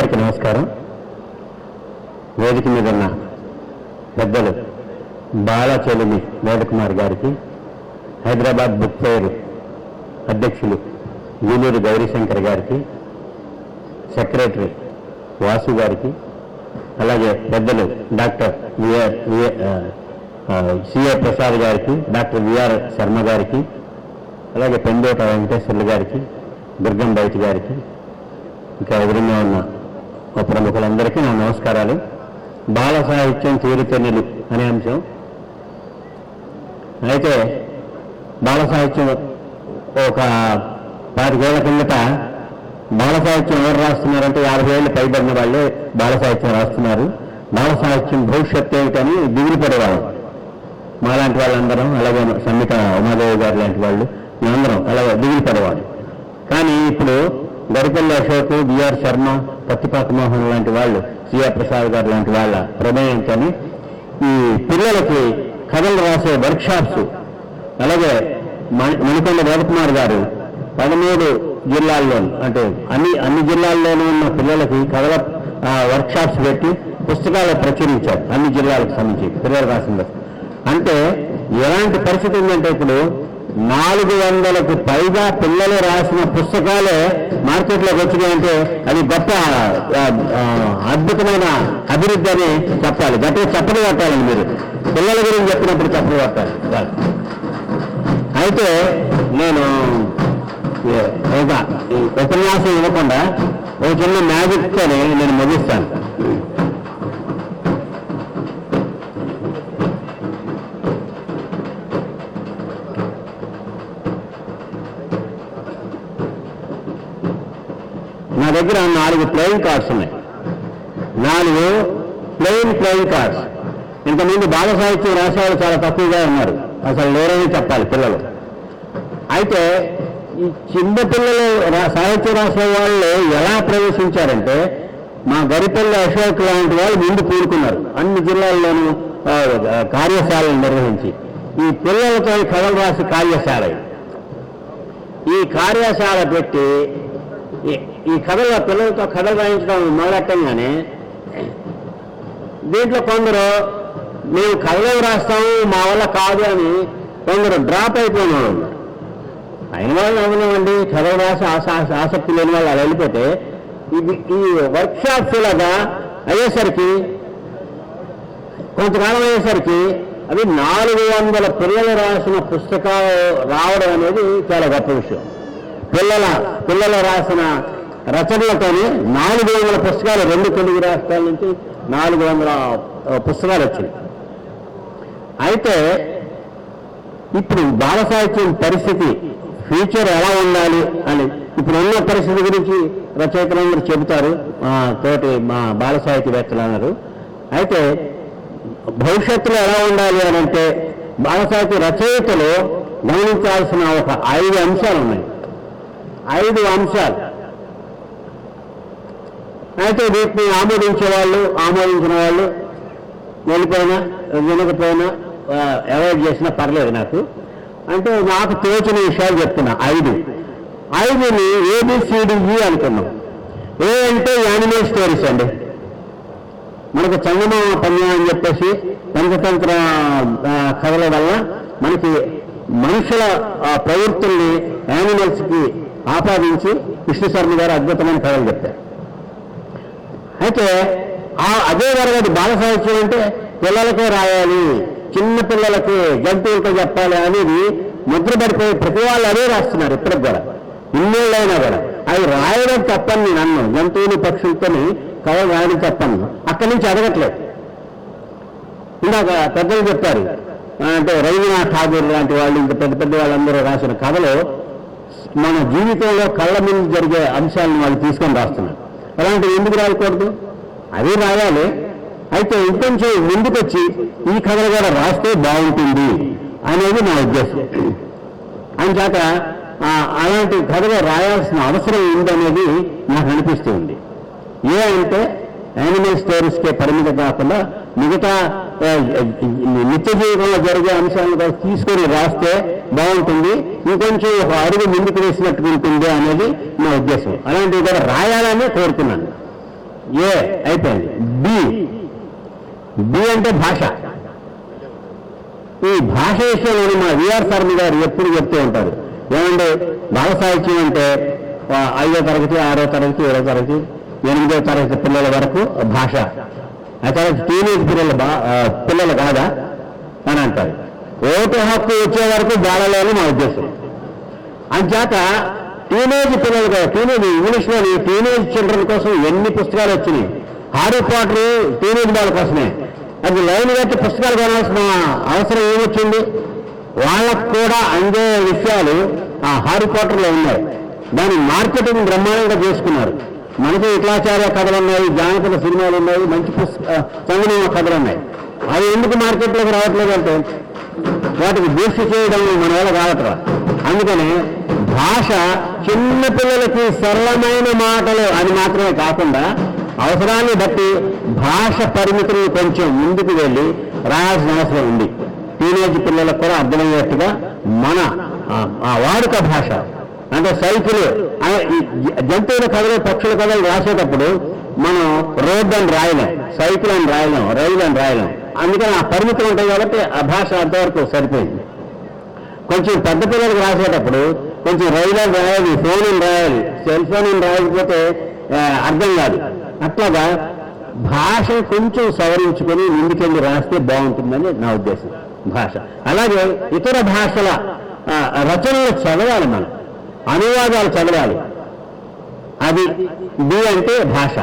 అందరికీ నమస్కారం. వేదిక మీద ఉన్న పెద్దలు బాలాచలిమి వేదకుమార్ గారికి హైదరాబాద్ బుక్ ఫెయిర్ అధ్యక్షులు గూలూరు గౌరీశంకర్ గారికి సెక్రటరీ వాసు గారికి అలాగే పెద్దలు డాక్టర్ విఆర్ సిఆర్ ప్రసాద్ గారికి డాక్టర్ విఆర్ శర్మ గారికి అలాగే పెండోట వెంకటేశ్వర్లు గారికి దుర్గం బయటి గారికి ఇంకా ఎదురుగా ఉన్న ప్రముఖులందరికీ నా నమస్కారాలు. బాల సాహిత్యం తీరుతెన్నులు అనే అంశం. అయితే బాల సాహిత్యం ఒక పాతికేళ్ళ కిందట బాల సాహిత్యం ఎవరు రాస్తున్నారంటే యాభై ఏళ్ళు పైబడిన వాళ్ళే బాల సాహిత్యం రాస్తున్నారు. బాల సాహిత్యం భవిష్యత్తు ఏమిటని దిగులు పడేవాళ్ళం. మాలాంటి వాళ్ళందరం అలాగే సమ్మిత ఉమాదేవి గారు లాంటి వాళ్ళు మేమందరం అలాగే దిగులు పడేవాళ్ళు. కానీ ఇప్పుడు గరికల్ల అశోక్ బిఆర్ శర్మ పత్తిపాక మోహన్ లాంటి వాళ్ళు సిఆర్ ప్రసాద్ గారు లాంటి వాళ్ళ ప్రమేయంతో ఈ పిల్లలకి కథలు రాసే వర్క్షాప్స్ అలాగే మణి- మణికొండ వేదకుమార్ గారు పదమూడు జిల్లాల్లో అంటే అన్ని అన్ని జిల్లాల్లోనూ ఉన్న పిల్లలకి కథల వర్క్షాప్స్ పెట్టి పుస్తకాలు ప్రచురించారు అన్ని జిల్లాలకు సంబంధించి పిల్లలు రాసిన అంటే ఎలాంటి పరిస్థితి ఉందంటే ఇప్పుడు నాలుగు వందలకు పైగా పిల్లలు రాసిన పుస్తకాలే మార్కెట్లోకి వచ్చినాయంటే అది గొప్ప అద్భుతమైన అభివృద్ధి అని చెప్పాలి. గట్టిగా చెప్పలు పట్టాలండి మీరు. పిల్లల గురించి చెప్పినప్పుడు చెప్పలు పట్టాలి అయితే నేను ఉపన్యాసం ఇవ్వకుండా ఒక చిన్న మ్యాజిక్తో నేను ముగిస్తాను. దగ్గర నాలుగు ప్లేయింగ్ కార్డ్స్ ఉన్నాయి. నాలుగు ప్లేయింగ్ ప్లేయింగ్ కార్డ్స్ ఇంతకుముందు బాల సాహిత్యం రాసేవాళ్ళు చాలా తక్కువగా ఉన్నారు. అసలు లేరని చెప్పాలి పిల్లలు. అయితే ఈ చిన్న పిల్లలు సాహిత్యం రాసే వాళ్ళు ఎలా ప్రవేశించారంటే మా గరిపల్లి అశోక్ లాంటి వాళ్ళు ముందు కూరుకున్నారు అన్ని జిల్లాల్లోనూ ఆ, కార్యశాలలు నిర్వహించి. ఈ పిల్లలతో కథలు రాసి కార్యశాల ఈ కార్యశాల పెట్టి ఈ- కథలో పిల్లలతో కథలు రాయించడం మొదలెట్టంగానే దీంట్లో కొందరు మేము కథలు రాస్తాము మా వల్ల కాదు అని కొందరు డ్రాప్ అయిపోయిన వాళ్ళు ఉన్నారు. అయిన వాళ్ళు అవునండి కథలు రాసి ఆసక్తి లేని వాళ్ళు అలా వెళ్ళిపోతే ఇది ఈ వర్క్షాప్స్ లాగా అయ్యేసరికి కొంతకాలం అయ్యేసరికి అవి నాలుగు వందల పిల్లలు రాసిన పుస్తకాలు రావడం అనేది చాలా గొప్ప విషయం. పిల్లల పిల్లలు రాసిన రచనలతోనే నాలుగు వందల పుస్తకాలు రెండు తెలుగు రాష్ట్రాల నుంచి నాలుగు వందల పుస్తకాలు వచ్చినాయి. అయితే ఇప్పుడు బాల సాహిత్యం పరిస్థితి ఫ్యూచర్ ఎలా ఉండాలి అని ఇప్పుడు ఉన్న పరిస్థితి గురించి రచయితలందరూ చెబుతారు మా తోటి మా బాల సాహిత్యవేత్తలు అన్నారు. అయితే భవిష్యత్తులో ఎలా ఉండాలి అని అంటే బాల సాహిత్య రచయితలు గమనించాల్సిన ఒక ఐదు అంశాలు ఉన్నాయి. ఐదు అంశాలు. అయితే వీటిని ఆమోదించే వాళ్ళు ఆమోదించిన వాళ్ళు వెళ్ళిపోయినా వినకపోయినా అవాయిడ్ చేసినా పర్లేదు నాకు. అంటే నాకు తోచిన విషయాలు చెప్తున్నా ఐదు. ఐదుని ఏబిసిడిఈ అనుకున్నాం. ఏ అంటే యానిమల్ స్టోరీస్ అండి. మనకు చందమామ పన్యం అని చెప్పేసి పంచతంత్ర కథల వల్ల మనకి మనుషుల ప్రవృత్తుల్ని యానిమల్స్కి ఆపాదించి విష్ణు శర్మ గారు అద్భుతమైన కథలు చెప్పారు. అయితే ఆ అదే తరగతి బాల సాహిత్యం అంటే పిల్లలకే రాయాలి చిన్న పిల్లలకి జంతువులతో చెప్పాలి అనేది ముద్రపడిపోయి ప్రతి వాళ్ళు అదే రాస్తున్నారు ఇప్పటికి కూడా. ఇన్నేళ్ళైనా కూడా. అవి రాయడం తప్పని నేను అన్నాను జంతువులు పక్షులతోని కథలు రాయడం తప్పను. అక్కడి నుంచి అడగట్లేదు. ఇందాక పెద్దలు చెప్పారు. అంటే రవీంద్రనాథ్ ఠాగూర్ లాంటి వాళ్ళు ఇంత పెద్ద పెద్ద వాళ్ళందరూ రాసిన కథలో మన జీవితంలో కళ్ళ ముందు జరిగే అంశాలను వాళ్ళు తీసుకొని రాస్తున్నారు. అలాంటివి ఎందుకు రాయకూడదు? అవి రాయాలి. అయితే ఇంకొంచెం ముందుకొచ్చి ఈ కథలు కూడా రాస్తే బాగుంటుంది అనేది నా ఉద్దేశం. అంచేత అలాంటి కథలు రాయాల్సిన అవసరం ఉందనేది నాకు అనిపిస్తుంది ఏ అంటే యానిమల్ స్టోరీస్కే పరిమితం కాకుండా మిగతా నిత్య జీవితంలో జరిగే అంశాలను తీసుకొని రాస్తే బాగుంటుంది. ఇంకొంచెం ఒక అడుగు ముందుకు వేసినట్టు ఉంటుంది అనేది నా ఉద్దేశం. అలాంటివి కూడా రాయాలని కోరుతున్నాను. ఏ అయిపోయింది. బి బి అంటే భాష. ఈ భాష విషయంలో మా విఆర్ శర్మ గారు ఎప్పుడు చెప్తూ ఉంటారు. ఏమంటే బాల సాహిత్యం అంటే ఐదో తరగతి ఆరో తరగతి ఏడో తరగతి ఎనిమిదో తరగతి పిల్లల వరకు భాష. ఆ తర్వాత టీనేజ్ పిల్లల బా పిల్లలు కాదా? అని అంటారు. ఓటు హక్కు వచ్చే వరకు బాలలేని మా ఉద్దేశం. అంచేత టీనేజ్ పిల్లలు కదా టీనేజ్ ఇంగ్లీష్లో టీనేజ్ చిల్డ్రన్ కోసం ఎన్ని పుస్తకాలు వచ్చినాయి? హారీ పాటర్ టీనేజ్ వాళ్ళ కోసమే. అది లైన్ కట్టి పుస్తకాలు కొనాల్సిన అవసరం ఏమొచ్చింది? వాళ్ళకు కూడా అందే విషయాలు ఆ హారీ పాటర్లో ఉన్నాయి. దాని మార్కెటింగ్ బ్రహ్మాండంగా చేసుకున్నారు. మనకి ఇట్లాచార్య కథలు ఉన్నాయి జానపద సినిమాలు ఉన్నాయి మంచి పుస్తక చందనీయ కథలు ఉన్నాయి. అవి ఎందుకు మార్కెట్లోకి రావట్లేదు అంటే వాటికి దీక్ష చేయడం మన వల్ల కావట్రా అందుకని భాష చిన్న పిల్లలకి సరళమైన మాటలు అని మాత్రమే కాకుండా అవసరాన్ని బట్టి భాష పరిమితులను కొంచెం ముందుకు వెళ్ళి రాయాల్సిన అవసరం ఉంది. టీనేజ్ పిల్లలకు కూడా అర్థమయ్యేట్టుగా మన ఆ- వాడుక భాష అంటే సైకిల్ జంతువుల కథలు పక్షుల కథలు రాసేటప్పుడు మనం రోడ్ అని రాయలేం సైకిల్ అని రాయలేం రైలు అని రాయలేం. అందుకని ఆ పరిమితులు ఉంటాయి కాబట్టి ఆ భాష అంతవరకు సరిపోయింది. కొంచెం పెద్ద పిల్లలకు రాసేటప్పుడు కొంచెం రైలర్ రాయాలి ఫోన్ రాయాలి సెల్ ఫోన్ రాయకపోతే అర్థం కాదు. అట్లాగా భాష కొంచెం సవరించుకొని ముందుకెళ్ళి రాస్తే బాగుంటుందని నా ఉద్దేశం భాష. అలాగే ఇతర భాషల రచనలు చదవాలి మనం. అనువాదాలు చదవాలి. అది బి అంటే భాష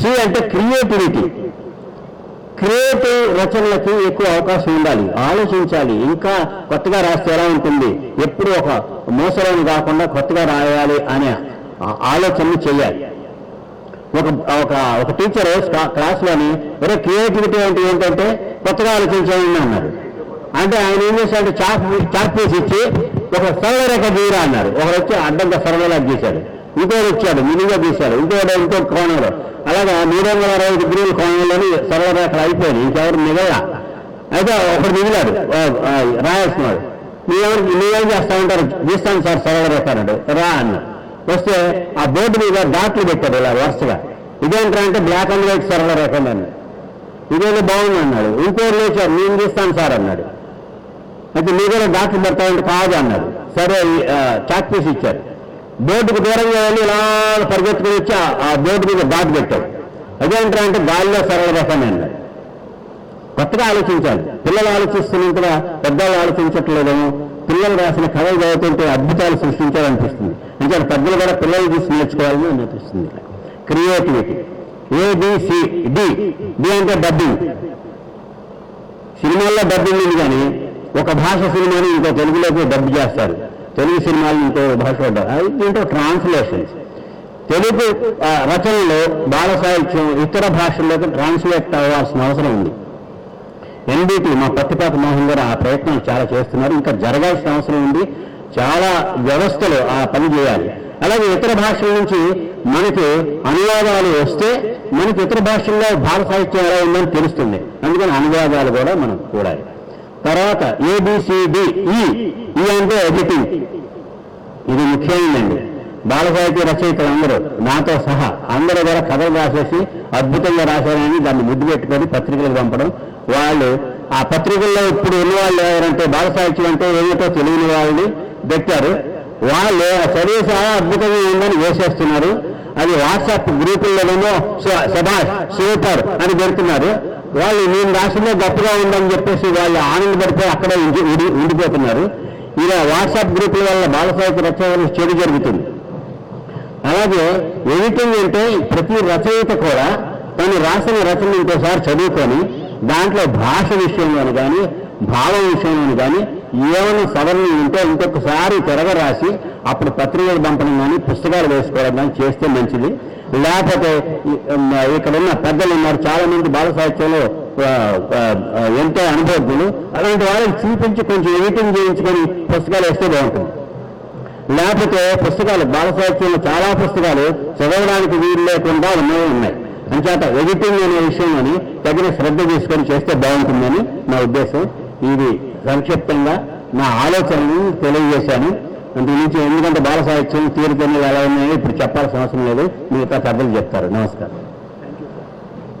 సి అంటే క్రియేటివిటీ. క్రియేటివ్ రచనలకి ఎక్కువ అవకాశం ఉండాలి. ఆలోచించాలి. ఇంకా కొత్తగా రాస్తే ఎలా ఉంటుంది? ఎప్పుడు ఒక మోసలోని కాకుండా కొత్తగా రాయాలి అనే ఆలోచనలు చేయాలి ఒక ఒక ఒక టీచర్ క్లాస్లోని ఒరే క్రియేటివిటీ అంటే ఏంటంటే కొత్తగా ఆలోచించాలని అన్నారు. అంటే ఆయన ఏం చేశాడు? చాక్ చాక్ పీస్ ఇచ్చి ఒక సరళ రేఖ గీరా అన్నారు. ఒకరు వచ్చి అడ్డంగా సరళలా గీశాడు. ఇంకోటి వచ్చాడు మినిగా తీశాడు ఇంకోటి ఇంకో కోణంలో. అలాగా మూడు వందల అరవై డిగ్రీల కోణంలోని సరళ రేఖలు అయిపోయినాయి ఇంకెవరు మిగల అయితే ఒకడు మిగిలాడు ఆ, ఆ, రాయాల్సినాడు మీరేం చేస్తా ఉంటారు? గీస్తాను సార్ సరళ రేఖ అన్నాడు. రా అన్నాడు. వస్తే ఆ బోర్డు మీద డాట్లు పెట్టాడు ఇలా వరుసగా. ఇదేంటా అంటే బ్లాక్ అండ్ వైట్ సరళ రేఖ అన్నాడు. ఇదేదో బాగుంది అన్నాడు. ఇంకోటి లేచాడు నేను గీస్తాను సార్ అన్నాడు. అయితే మీ కూడా డాక్టర్ పెడతామంటే కాదు అన్నాడు. సరే చాక్ పీస్ ఇచ్చారు. బోర్డుకు దూరంగా వెళ్ళి ఇలా పరిగెత్తుకుని వచ్చి ఆ- బోర్డు మీద డాట్ పెట్టాడు. అదేంటంటే అంటే గాలిలో సరళ రేఖని అన్నాడు కొత్తగా ఆలోచించాలి. పిల్లలు ఆలోచిస్తున్నంతగా పెద్దలు ఆలోచించట్లేదేమో. పిల్లలు రాసిన కథలు చదువుతుంటే అద్భుతాలు సృష్టించాలనిపిస్తుంది. అంటే పెద్దలు కూడా పిల్లలు చూసి నేర్చుకోవాలని అనిపిస్తుంది. క్రియేటివిటీ. ABC D. డి అంటే డబ్బింగ్. సినిమాల్లో డబ్బింగ్ ఉంది కానీ ఒక భాష సినిమాని ఇంకో తెలుగులోకి డబ్బు చేస్తారు. తెలుగు సినిమాలు ఇంకో భాష డబ్ అది దీంట్లో ట్రాన్స్లేషన్స్ తెలుగు రచనలో బాల సాహిత్యం ఇతర భాషల్లోకి ట్రాన్స్లేట్ అవ్వాల్సిన అవసరం ఉంది. ఎన్బిటి మా పత్తిపాత మోహన్ గారు ఆ ప్రయత్నం చాలా చేస్తున్నారు. ఇంకా జరగాల్సిన అవసరం ఉంది. చాలా వ్యవస్థలు ఆ పని చేయాలి. అలాగే ఇతర భాషల నుంచి మనకి అనువాదాలు వస్తే మనకి ఇతర భాషల్లో భారత సాహిత్యం ఎలా ఉందని తెలుస్తుంది. అందుకని అనువాదాలు కూడా మనం చూడాలి. తర్వాత ఏబిసిడి ఈ e అంటే ఎడిటింగ్ ఇది ముఖ్యమైనదండి బాల సాహిత్య రచయితలు అందరూ నాతో సహా అందరూ కూడా కథలు రాసేసి అద్భుతంగా రాశారని దాన్ని ముద్దు పెట్టుకొని పత్రికలకు పంపడం. వాళ్ళు ఆ పత్రికల్లో ఇప్పుడు ఉన్న వాళ్ళు ఎవరంటే బాల సాహిత్యం అంటే ఏమిటో తెలియని వాళ్ళని పెట్టారు. వాళ్ళు ఆ చదివే అద్భుతంగా ఉందని వేసేస్తున్నారు. అది వాట్సాప్ గ్రూపుల్లోనేమో సభాష్ సూపర్ అని పెడుతున్నారు. వాళ్ళు నేను రాసిందే గొప్పగా ఉందని చెప్పేసి వాళ్ళు ఆనందపడిపోయి అక్కడే ఉండి- ఉండిపోతున్నారు. ఇలా వాట్సాప్ గ్రూపుల వల్ల బాలసాహిత్య రచనలు చెడు జరుగుతుంది. అలాగే ఎడిటింగ్ అంటే ప్రతి రచయిత కూడా తను రాసిన రచన ఇంకోసారి చదువుకొని దాంట్లో భాష విషయంలోని కానీ భావం విషయంలోని కానీ ఏమైనా సవరణ ఉంటే ఇంకొకసారి తెరగ రాసి అప్పుడు పత్రికలు పంపడం కానీ పుస్తకాలు వేసుకోవడం కానీ చేస్తే మంచిది. లేకపోతే ఇక్కడ ఉన్న పెద్దలు ఉన్నారు చాలా మంది బాల సాహిత్యంలో ఎంతో అనుభవజ్ఞులు. అలాంటి వాళ్ళని చూపించి కొంచెం ఎడిటింగ్ చేయించుకొని పుస్తకాలు వేస్తే బాగుంటుంది. లేకపోతే పుస్తకాలు బాల సాహిత్యంలో చాలా పుస్తకాలు చదవడానికి వీలు లేకుండా ఉన్నవి ఉన్నాయి. అంచేత ఎడిటింగ్ అనే విషయంలోని తగిన శ్రద్ధ తీసుకొని చేస్తే బాగుంటుందని నా ఉద్దేశం. ఇది సంక్షిప్తంగా నా ఆలోచనను తెలియజేశాను. అంతకు నుంచి ఎందుకంటే బాల సాహిత్యం తీరుతని ఎలా ఉన్నాయో ఇప్పుడు చెప్పాల్సిన అవసరం లేదు. మిగతా పెద్దలు చెప్తారు. నమస్కారం.